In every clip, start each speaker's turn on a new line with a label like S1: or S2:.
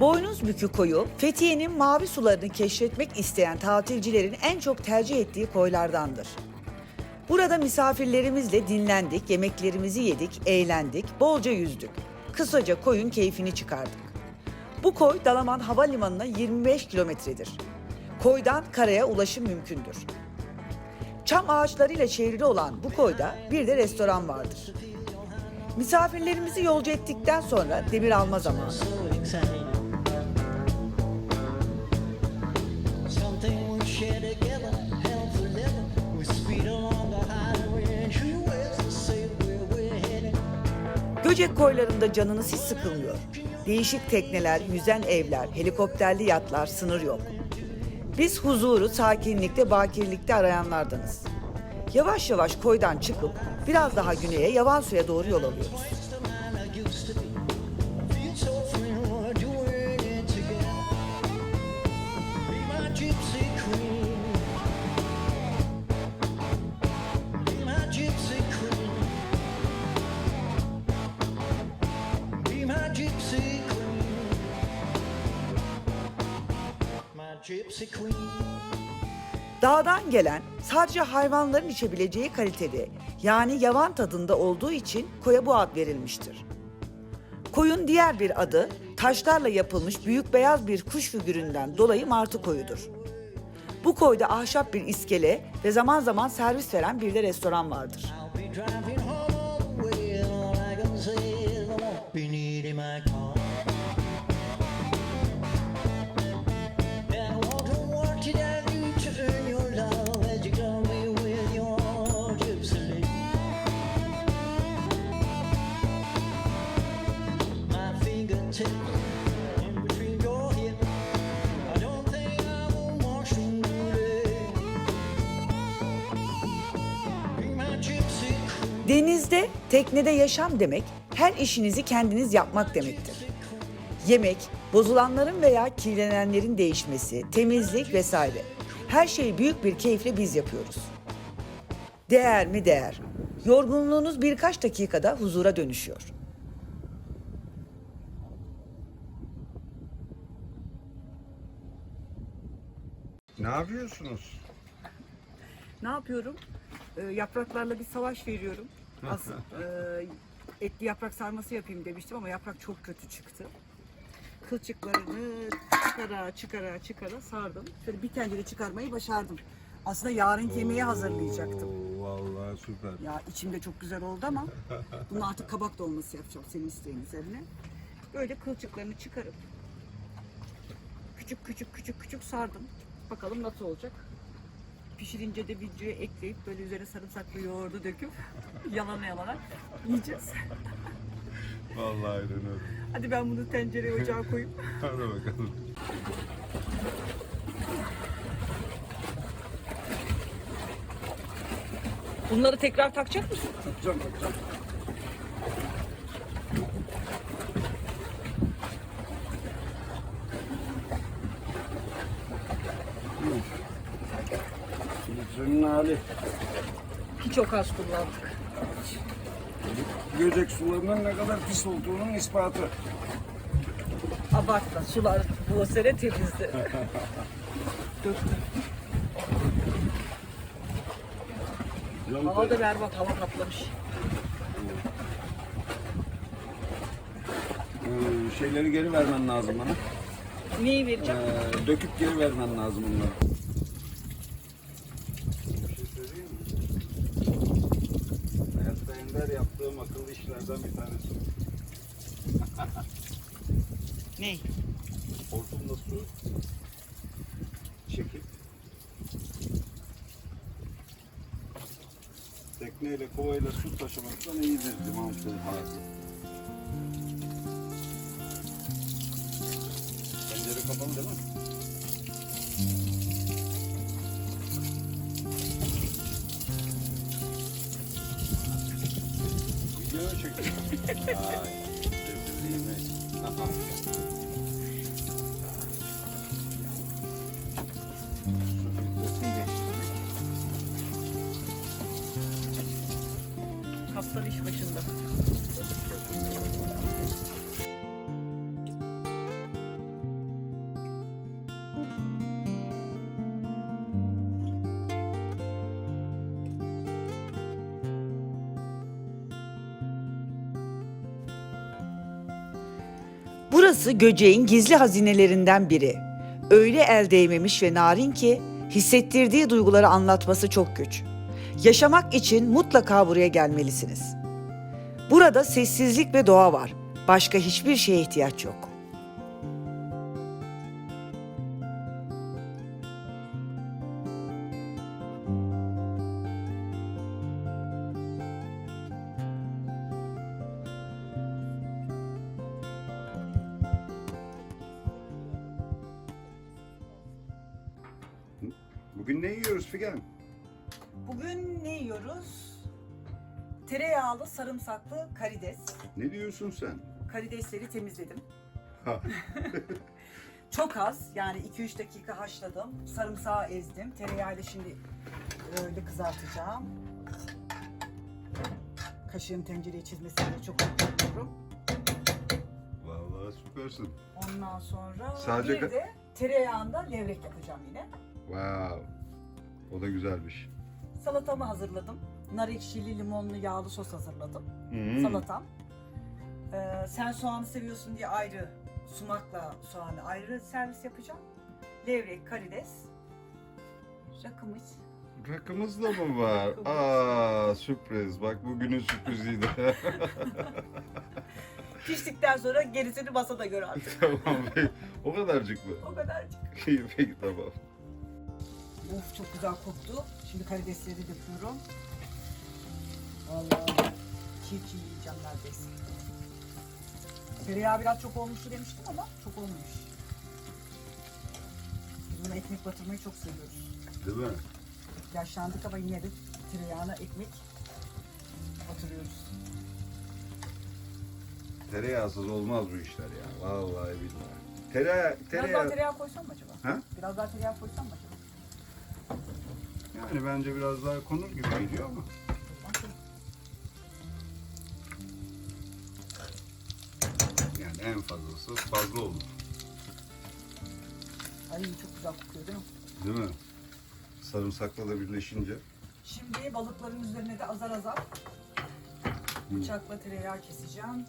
S1: Boynuzbükü koyu, Fethiye'nin mavi sularını keşfetmek isteyen tatilcilerin en çok tercih ettiği koylardandır. Burada misafirlerimizle dinlendik, yemeklerimizi yedik, eğlendik, bolca yüzdük. Kısaca koyun keyfini çıkardık. Bu koy Dalaman Havalimanı'na 25 kilometredir. Koydan karaya ulaşım mümkündür. Çam ağaçlarıyla çevrili olan bu koyda bir de restoran vardır. Misafirlerimizi yolcu ettikten sonra demir alma zamanı. Göcek koylarında canınız hiç sıkılmıyor. Değişik tekneler, yüzen evler, helikopterli yatlar, sınır yok. Biz huzuru, sakinlikte, bakirlikte arayanlardanız. Yavaş yavaş koydan çıkıp biraz daha güneye yavan suya doğru yol alıyoruz. Dağdan gelen sadece hayvanların içebileceği kalitede yani yavan tadında olduğu için koya bu ad verilmiştir. Koyun diğer bir adı taşlarla yapılmış büyük beyaz bir kuş figüründen dolayı martı koyudur. Bu koyda ahşap bir iskele ve zaman zaman servis veren bir de restoran vardır. Teknede yaşam demek her işinizi kendiniz yapmak demektir. Yemek, bozulanların veya kirlenenlerin değişmesi, temizlik vesaire. Her şeyi büyük bir keyifle biz yapıyoruz. Değer mi değer? Yorgunluğunuz birkaç dakikada huzura dönüşüyor.
S2: Ne yapıyorsunuz?
S3: Ne yapıyorum? Ee, yapraklarla bir savaş veriyorum. Asıl e, etli yaprak sarması yapayım demiştim ama yaprak çok kötü çıktı. Kılçıklarını çıkara çıkara çıkara sardım. Şöyle bir tencere çıkarmayı başardım. Aslında yarın yemeği hazırlayacaktım.
S2: Oo, vallahi süper.
S3: Ya içimde çok güzel oldu ama bunu artık kabak dolması yapacağım senin isteğin üzerine. Böyle kılçıklarını çıkarıp küçük küçük küçük küçük sardım. Bakalım nasıl olacak. Pişirince de videoya ekleyip böyle üzerine sarımsaklı yoğurdu döküp yalana yalana yiyeceğiz.
S2: Vallahi aynen öyle.
S3: Hadi ben bunu tencereye ocağa koyayım.
S2: Hadi bakalım.
S3: Bunları tekrar takacak mısın?
S2: Takacağım takacağım. Hali.
S3: Hiç çok az kullandık.
S2: Göcek sularının ne kadar pis olduğunun ispatı.
S3: Abartma sular bu sene temizdi. Döktüm. Hava da berbat hava kaplamış.
S2: Ee, şeyleri geri vermen lazım bana.
S3: Neyi vereceğim?
S2: Ee, döküp geri vermen lazım onları. Bir şey söyleyeyim mi? Ender yaptığım akıllı işlerden bir tanesi.
S3: Ne?
S2: Hortumla su çekip tekneyle kovayla su taşımaktan iyidir limansız hayatı. Pencere kapalı değil mi? Video çekiyorum. Ay, rezilliğime.
S3: Kaptan iş başında.
S1: Burası Göceğin gizli hazinelerinden biri. Öyle el değmemiş ve narin ki hissettirdiği duyguları anlatması çok güç. Yaşamak için mutlaka buraya gelmelisiniz. Burada sessizlik ve doğa var. Başka hiçbir şeye ihtiyaç yok.
S2: Bugün ne yiyoruz Figen?
S3: Bugün ne yiyoruz? Tereyağlı, sarımsaklı karides.
S2: Ne diyorsun sen?
S3: Karidesleri temizledim. Çok az yani 2-3 dakika haşladım. Sarımsağı ezdim. Tereyağıyla şimdi öyle kızartacağım. Kaşığın tencereye çizmesini çok yapıyorum.
S2: Vallahi süpersin.
S3: Ondan sonra
S2: Sadece
S3: bir
S2: ka-
S3: de tereyağında levrek yapacağım yine.
S2: Wow. O da güzelmiş.
S3: Salatamı hazırladım. Nar ekşili, limonlu, yağlı sos hazırladım.
S2: Hmm.
S3: Salatam. Ee, sen soğanı seviyorsun diye ayrı sumakla soğanı ayrı servis yapacağım. Levrek, karides, rakımız.
S2: Rakımız da mı var? Aa sürpriz. Bak bugünün sürpriziydi.
S3: Piştikten sonra gerisini masada gör artık.
S2: tamam. O kadarcık mı?
S3: o kadarcık.
S2: İyi peki tamam.
S3: Of çok güzel koktu. Şimdi karidesleri döküyorum. Vallahi çiğ çiğ yiyeceğim neredeyse. Tereyağı biraz çok olmuştu demiştim ama çok olmamış. Buna ekmek batırmayı çok seviyoruz.
S2: Değil mi?
S3: Yaşlandık ama yine de tereyağına ekmek batırıyoruz.
S2: Tereyağsız olmaz bu işler ya. Vallahi billahi. Tereyağı,
S3: Biraz daha
S2: tereyağı.
S3: tereyağı koysam mı acaba?
S2: Ha?
S3: Biraz daha tereyağı koysam mı acaba?
S2: Yani bence biraz daha konur gibi geliyor ama. Yani en fazlası fazla olur.
S3: Ay çok güzel kokuyor değil mi?
S2: Değil mi? Sarımsakla da birleşince.
S3: Şimdi balıkların üzerine de azar azar bıçakla tereyağı keseceğim.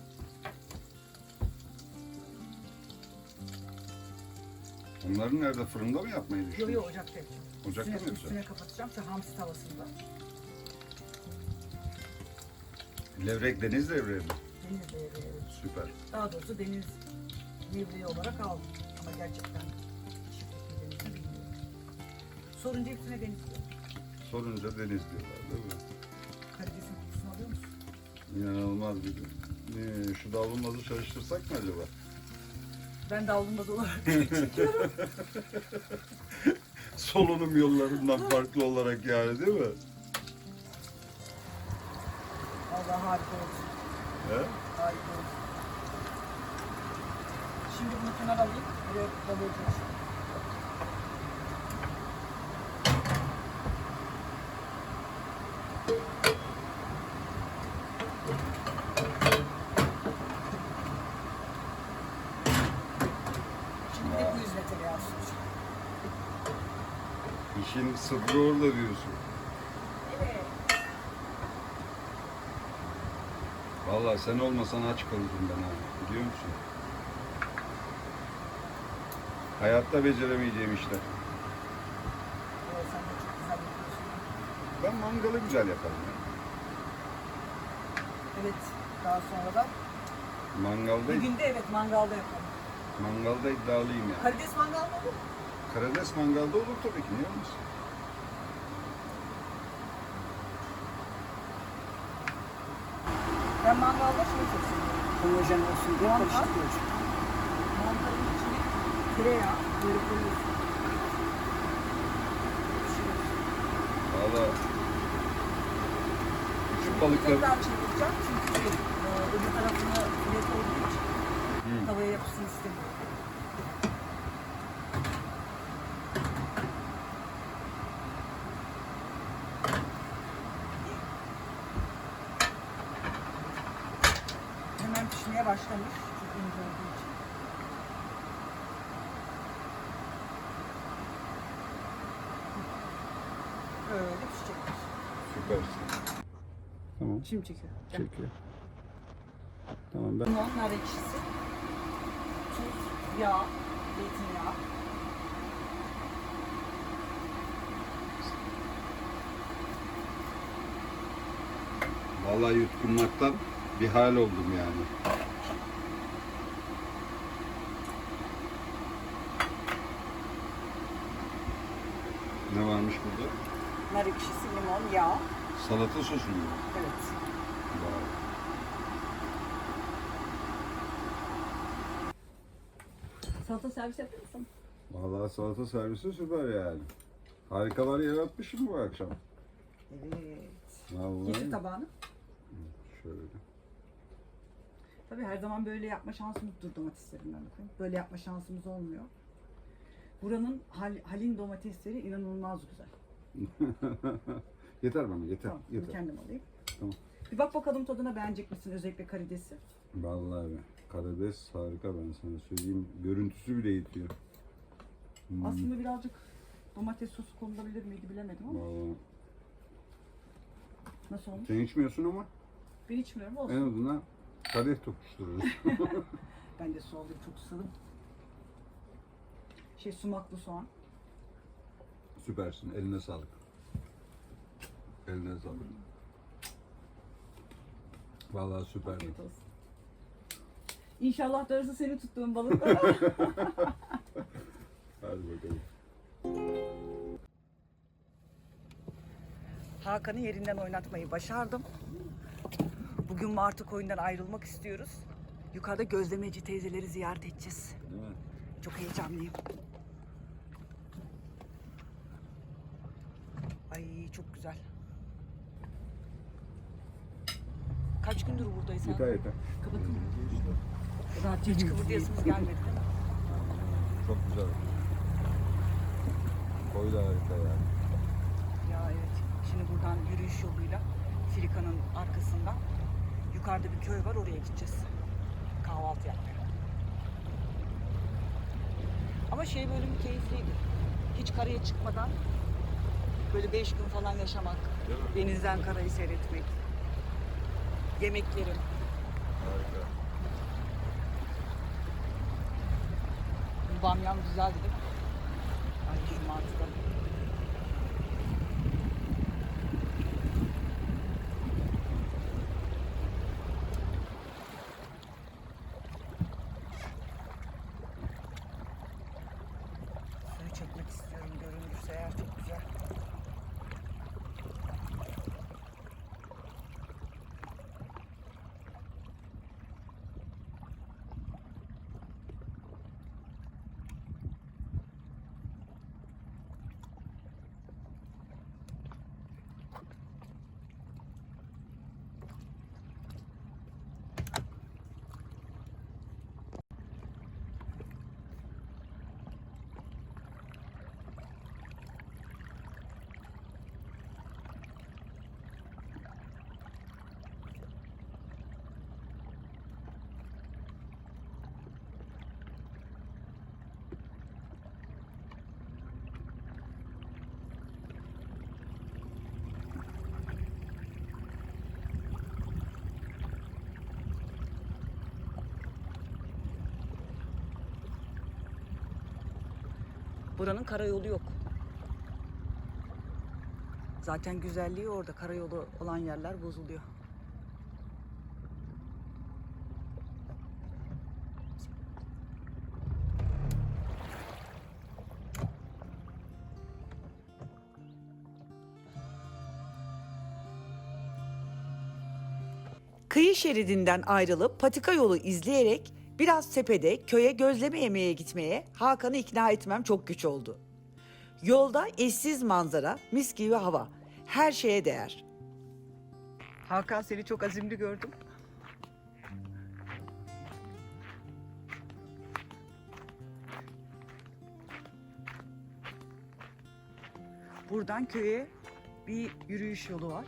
S2: Onları nerede fırında mı yapmayı
S3: Yo
S2: düşünüyorsun?
S3: yo ocakta yapacağım.
S2: Ocakta
S3: üstüne,
S2: mı yapacaksın?
S3: üstüne kapatacağım şu hamsi tavasında.
S2: Levrek deniz levreği mi?
S3: Deniz levreği. evet.
S2: Süper.
S3: Daha doğrusu deniz levreği olarak aldım. Ama gerçekten çiftlik bir deniz mi bilmiyorum. Sorunca hepsine deniz diyor.
S2: Sorunca deniz diyorlar değil mi?
S3: Karidesin kokusunu alıyor musun?
S2: İnanılmaz bir gün. Ee, şu davlumbazı çalıştırsak mı acaba?
S3: Ben davlumbaz olarak
S2: Solunum yollarından farklı olarak yani değil mi?
S3: Vallahi harika oldu.
S2: He?
S3: Harika oldu. Şimdi bunu kenara alayım. Buraya balığı koyacağım. Şimdi de bu yüzüne tereyağı süreceğim.
S2: Sırrı orada diyorsun.
S3: Evet.
S2: Vallahi sen olmasan aç kalırdım ben abi. Biliyor musun? Hayatta beceremeyeceğim işler. Ben mangalı güzel yaparım ya.
S3: Evet, daha sonra da
S2: Mangalda,
S3: bir günde evet mangalda yapalım.
S2: mangalda iddialıyım yani.
S3: Karides mangal mı olur?
S2: Karides mangalda olur tabii ki. Niye olmasın?
S3: Ben mangalda şey çok seviyorum.
S4: homojen olsun diye
S3: Mangal.
S4: karıştırıyoruz.
S3: Mangalın içine tereyağı böyle koyuyorsun.
S2: Valla küçük balıklar
S3: Tekrar çevireceğim çünkü şey, e, öbür tarafını filet olduğu için tavaya yapışsın istemiyorum. Hemen pişmeye başlamış. Çok ince olduğu için. Böyle pişecekler.
S2: Süpersin. Tamam.
S3: Şimdi çekiyorum.
S2: Çekiyor. Tamam ben
S3: Limon, nar ekşisi. Yağ, zeytinyağı.
S2: Vallahi yutkunmaktan bir hal oldum yani. Ne varmış burada?
S3: Nar ekşisi, limon, yağ.
S2: Salata sosu mu?
S3: Evet.
S2: Vay.
S3: Salata servis yapar mısın?
S2: Vallahi salata servisi süper yani. Harikalar yaratmışım bu akşam.
S3: Evet.
S2: Vallahi.
S3: Getir tabağını.
S2: Şöyle.
S3: Tabii her zaman böyle yapma şansımız dur domateslerinden bakayım. Böyle yapma şansımız olmuyor. Buranın hal, halin domatesleri inanılmaz güzel.
S2: yeter bana yeter.
S3: Tamam, bunu
S2: yeter.
S3: kendim alayım.
S2: Tamam.
S3: Bir bak bakalım tadına beğenecek misin özellikle karidesi.
S2: Vallahi. Karides harika ben sana söyleyeyim. Görüntüsü bile yetiyor. Hmm.
S3: Aslında birazcık domates sosu konulabilir miydi bilemedim ama
S2: Vallahi.
S3: nasıl olmuş?
S2: Sen içmiyorsun ama
S3: Ben içmiyorum olsun.
S2: en azından kadeh tokuştururuz.
S3: Ben de alayım çok susadım. Şey sumaklı soğan.
S2: Süpersin. Eline sağlık. Eline sağlık. Vallahi süper.
S3: Afiyet olsun. İnşallah darısı seni tuttuğun balık.
S2: Hadi bakalım.
S1: Hakan'ı yerinden oynatmayı başardım. Bugün Martı koyundan ayrılmak istiyoruz. Yukarıda gözlemeci teyzeleri ziyaret edeceğiz.
S2: Değil mi?
S1: Çok heyecanlıyım. Ay çok güzel. Kaç gündür buradayız
S2: Yeter
S1: Hakan?
S2: yeter.
S3: Kapatın.
S1: Rahat hiç kıvırdayasınız gelmedi?
S2: Çok güzel. Koy da harika yani.
S1: Ya evet. Şimdi buradan yürüyüş yoluyla Frika'nın arkasından yukarıda bir köy var oraya gideceğiz. Kahvaltı yapmaya. Ama şey bölümü keyifliydi. Hiç karaya çıkmadan böyle beş gün falan yaşamak, denizden karayı seyretmek, yemeklerin.
S2: Harika.
S1: Bamyan güzeldi değil mi? Ay şu mantıda. Suyu çekmek istiyorum görünürse eğer çok güzel. Buranın karayolu yok. Zaten güzelliği orada. Karayolu olan yerler bozuluyor. Kıyı şeridinden ayrılıp patika yolu izleyerek biraz tepede köye gözleme yemeye gitmeye Hakan'ı ikna etmem çok güç oldu. Yolda eşsiz manzara, mis gibi hava. Her şeye değer. Hakan seni çok azimli gördüm. Buradan köye bir yürüyüş yolu var.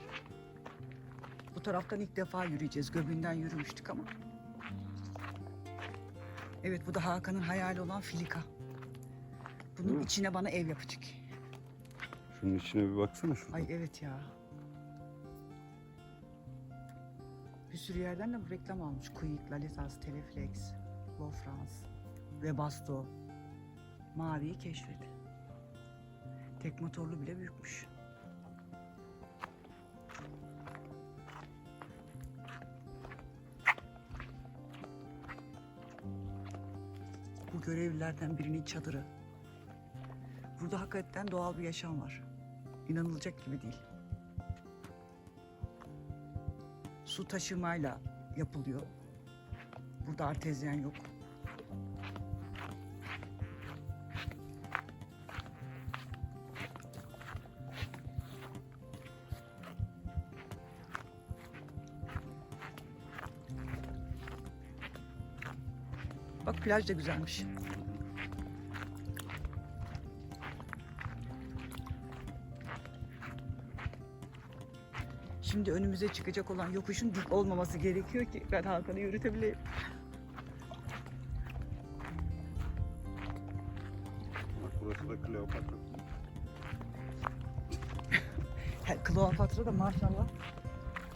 S1: Bu taraftan ilk defa yürüyeceğiz. Göbünden yürümüştük ama. Evet bu da Hakan'ın hayali olan filika. Bunun
S2: Hı.
S1: içine bana ev yapacak.
S2: Şunun içine bir baksana şurada.
S1: Ay evet ya. Bir sürü yerden de bu reklam almış. Quick, Lalitas, Teleflex, Lofrans.
S3: ve Basto maviyi keşfedi. Tek motorlu bile büyükmüş. Görevlilerden birinin çadırı. Burada hakikaten doğal bir yaşam var. İnanılacak gibi değil. Su taşımayla yapılıyor. Burada artezyen yok. Plaj da güzelmiş. Şimdi önümüze çıkacak olan yokuşun dik olmaması gerekiyor ki ben Hakan'ı yürütebileyim.
S2: Bak burası da Kleopatra.
S3: Kleopatra da maşallah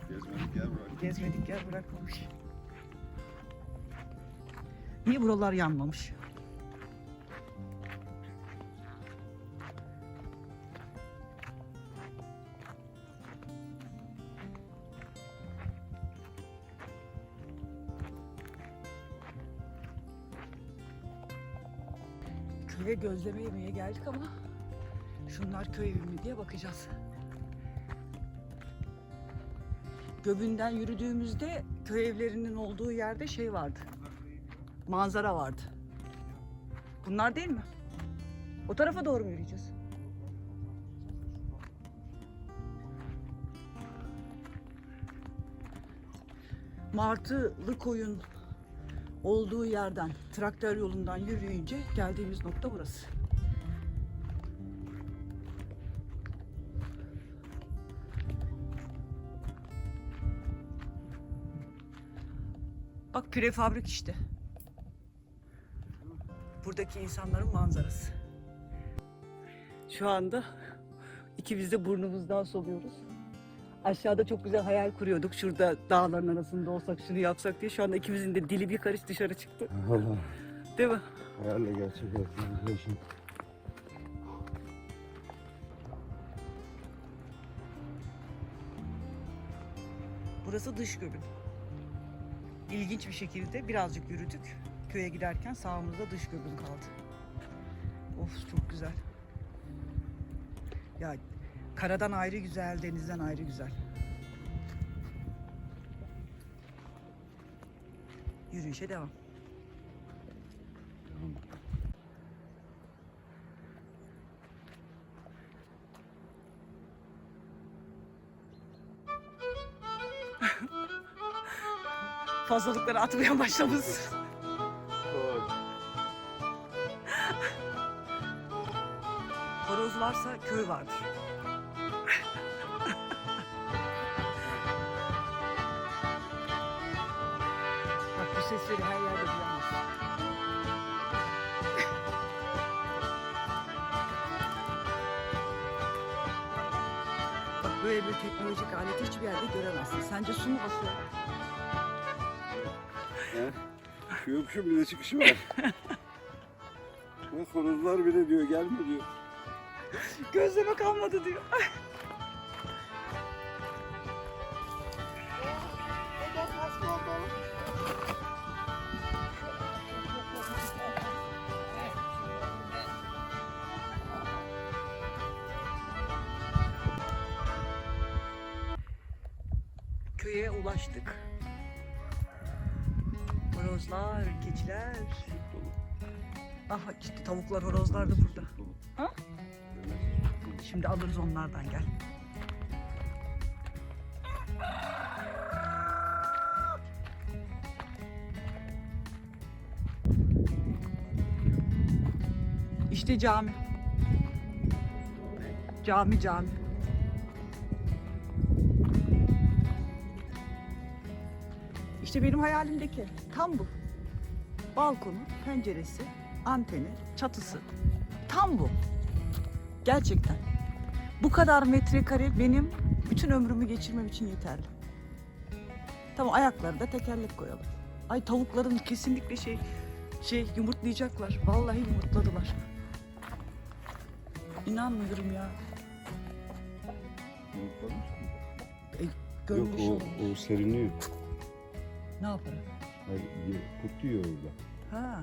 S2: Gezmedik yer bırak.
S3: gezmedik yer bırakmamış. Niye buralar yanmamış? Köye gözleme yemeye geldik ama şunlar köy evi mi diye bakacağız. Göbünden yürüdüğümüzde köy evlerinin olduğu yerde şey vardı. Manzara vardı. Bunlar değil mi? O tarafa doğru mu yürüyeceğiz? Martılı koyun olduğu yerden, traktör yolundan yürüyünce geldiğimiz nokta burası. Bak prefabrik işte. Buradaki insanların manzarası. Şu anda ikimiz de burnumuzdan soluyoruz. Aşağıda çok güzel hayal kuruyorduk. Şurada dağların arasında olsak şunu yapsak diye. Şu anda ikimizin de dili bir karış dışarı çıktı.
S2: Valla
S3: Değil mi?
S2: hayalle gerçek yaşın.
S3: Burası dış göbün. İlginç bir şekilde birazcık yürüdük. Köye giderken sağımızda dış göbün kaldı. Of çok güzel. Ya karadan ayrı güzel, denizden ayrı güzel. Yürüyüşe devam. Fazlalıkları atmaya başlamış. Varsa köy vardır. Bak bu sesleri her yerde duyamazsın. Bak böyle bir teknolojik aleti hiçbir yerde göremezsin. Sence su mu basıyor?
S2: Yokuşun bir de çıkışı var. Bak horozlar bile diyor gelme diyor.
S3: Gözleme kalmadı diyor. Şimdi alırız onlardan gel. İşte cami. Cami cami. İşte benim hayalimdeki tam bu. Balkonu, penceresi, anteni, çatısı. Tam bu. Gerçekten. Bu kadar metrekare benim bütün ömrümü geçirmem için yeterli. Tamam ayakları da tekerlek koyalım. Ay tavukların kesinlikle şey Şey yumurtlayacaklar. Vallahi yumurtladılar. İnanmıyorum ya. E,
S2: Yok o, o seriniyor.
S3: Ne yaparım?
S2: Hayır, ye- kurt yiyor orada.
S3: Ha.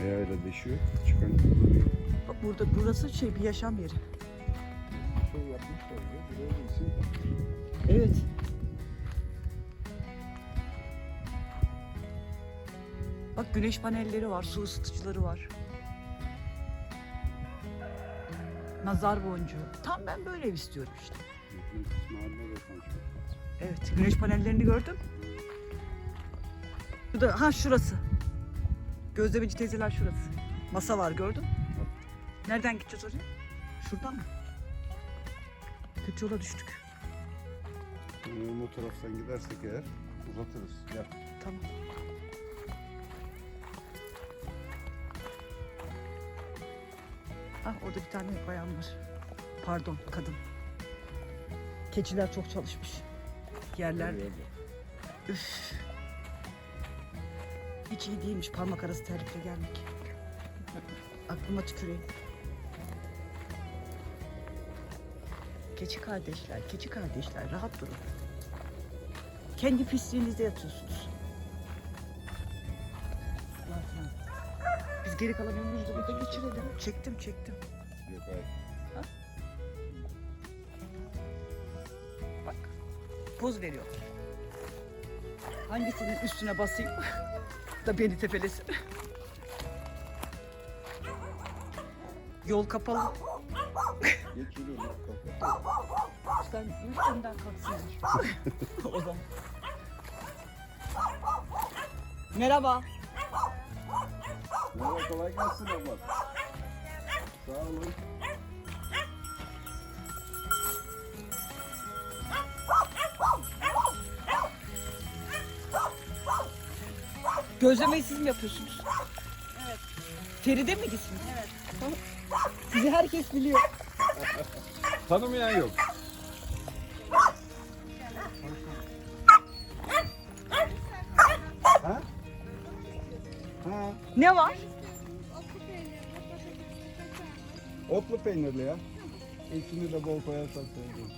S2: Ayağıyla deşiyor. Çıkan kurtuluyor.
S3: Bak burada burası şey bir yaşam yeri.
S2: Şey yapmışlar ya. Buraya isim.
S3: Evet. Bak güneş panelleri var, su ısıtıcıları var. Nazar boncuğu. Tam ben böyle ev istiyorum işte. Evet, güneş panellerini gördüm. Bu da ha şurası. Gözlemeci teyzeler şurası. Masa var gördün mü? Nereden gideceğiz oraya? Şuradan mı? Kötü yola düştük.
S2: Yani o taraftan gidersek eğer uzatırız. Gel.
S3: Tamam. Ah orada bir tane bayan var. Pardon kadın. Keçiler çok çalışmış. Yerler üf. Hiç iyi değilmiş parmak arası terlikle gelmek. Aklıma tüküreyim. Keçi kardeşler, keçi kardeşler rahat durun. Kendi pisliğinizde yatıyorsunuz. Biz geri kalan ömrümüzü burada geçirelim. Çektim çektim.
S2: Yok hayır.
S3: Bak poz veriyor. Hangisinin üstüne basayım da beni tepelesin. Yol kapalı.
S2: Geç yürü. Kalk.
S3: Sen üstünden kalksınlar. o zaman. Merhaba.
S2: Merhaba kolay gelsin abla. Sağ olun.
S3: Gözlemeyi siz mi yapıyorsunuz? Evet. Feride mi isminiz? Evet. Tamam. Sizi herkes biliyor.
S2: Tanımayan yok. Ha? Ha?
S3: Ne var?
S2: Otlu peynirli ya. İçini de bol koyarsan sevdim.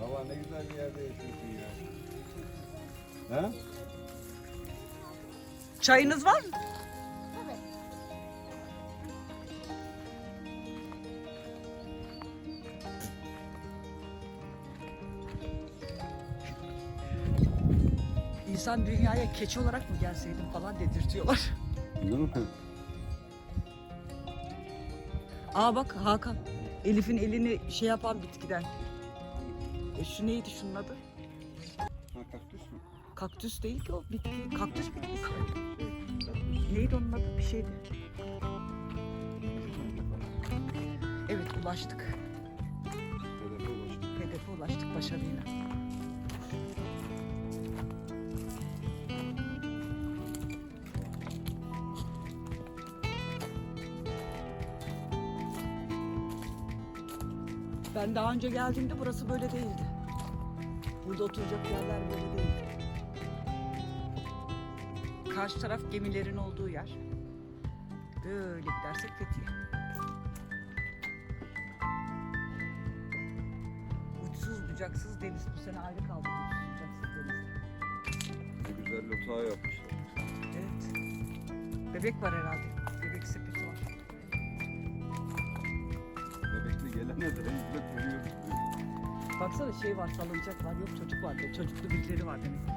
S2: Valla ne güzel bir yerde yaşıyorsun ya. Ha?
S3: Çayınız var mı? İnsan dünyaya keçi olarak mı gelseydim falan dedirtiyorlar.
S2: Değil mi?
S3: Aa bak Hakan. Elif'in elini şey yapan bitkiden. E şu neydi şunun adı?
S2: Ha kaktüs mü?
S3: Kaktüs değil ki o bitki. Kaktüs bitkisi. Neydi onun adı? Bir şeydi. Evet ulaştık.
S2: Hedefe ulaştık.
S3: Hedefe ulaştık başarıyla. Ben daha önce geldiğimde burası böyle değildi. Burada oturacak yerler böyle değildi. Karşı taraf gemilerin olduğu yer. Böyle gidersek Fethiye. Uçsuz bucaksız deniz. Bu sene ayrı kaldı uçsuz bucaksız deniz.
S2: Ne güzel lotağı yapmışlar.
S3: Evet. Bebek var herhalde. Bebek sepeti var.
S2: Bebekli gelene de hizmet veriyoruz.
S3: Baksana şey var, salıncak var. Yok çocuk var. Çocuklu birileri var demek.
S2: Selam.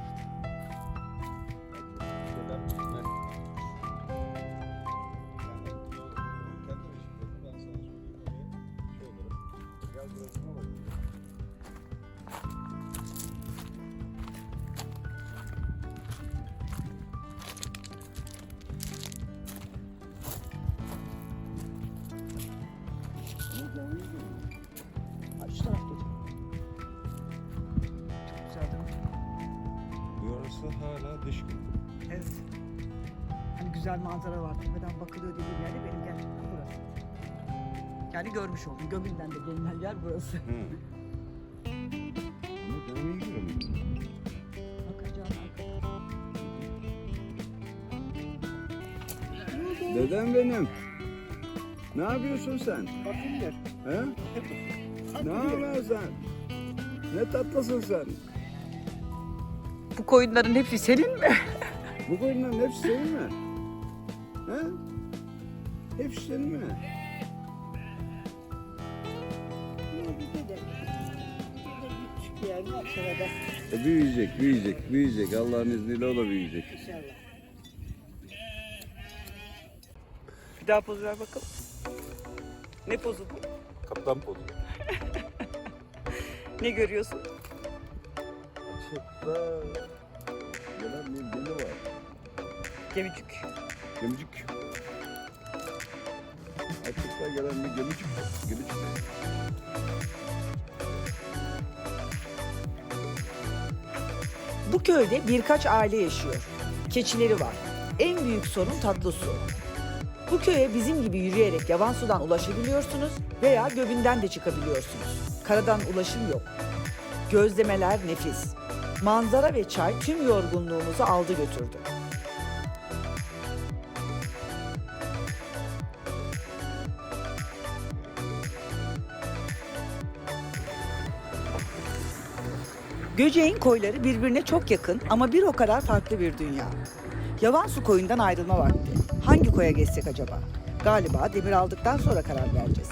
S3: Şu tarafta hocam. Çok güzel
S2: hala dış gün.
S3: Hani güzel manzara var. Tepeden bakılıyor dediğim yerde benim gerçekten burası. Yani görmüş oldum. Gömülden de gelinen yer burası.
S2: Hı. Ama devam ediyorum. Dedem benim. Ne yapıyorsun sen?
S4: Bakıyorlar.
S2: He? Ne yapıyorsun sen? Ne tatlısın sen?
S3: Bu koyunların hepsi senin mi?
S2: Bu koyunların hepsi senin mi? He? Hepsi senin mi?
S4: Aşağıda
S2: E, büyüyecek, büyüyecek, büyüyecek. Allah'ın izniyle o da büyüyecek.
S4: inşallah.
S3: Bir daha poz ver bakalım. Ne pozu bu?
S2: Kaptan pozu.
S3: Ne görüyorsun?
S2: Çıkta. Gelen bir gemi var.
S3: Gemicik.
S2: Gemicik. Açıkta gelen bir gemicik. Gemicik.
S1: Bu köyde birkaç aile yaşıyor. Keçileri var. En büyük sorun tatlı su. Bu köye bizim gibi yürüyerek yavan sudan ulaşabiliyorsunuz veya göbünden de çıkabiliyorsunuz. Karadan ulaşım yok. Gözlemeler nefis. Manzara ve çay tüm yorgunluğumuzu aldı götürdü. Göceğin koyları birbirine çok yakın ama bir o kadar farklı bir dünya. Yavan su koyundan ayrılma vakti. Hangi koya geçsek acaba? Galiba demir aldıktan sonra karar vereceğiz.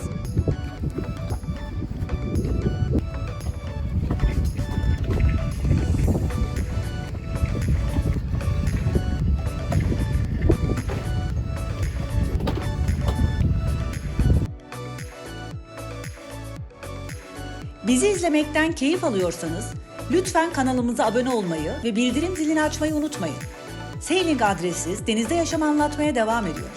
S5: Bizi izlemekten keyif alıyorsanız lütfen kanalımıza abone olmayı ve bildirim zilini açmayı unutmayın. Sailing adresiz denizde yaşam anlatmaya devam ediyor.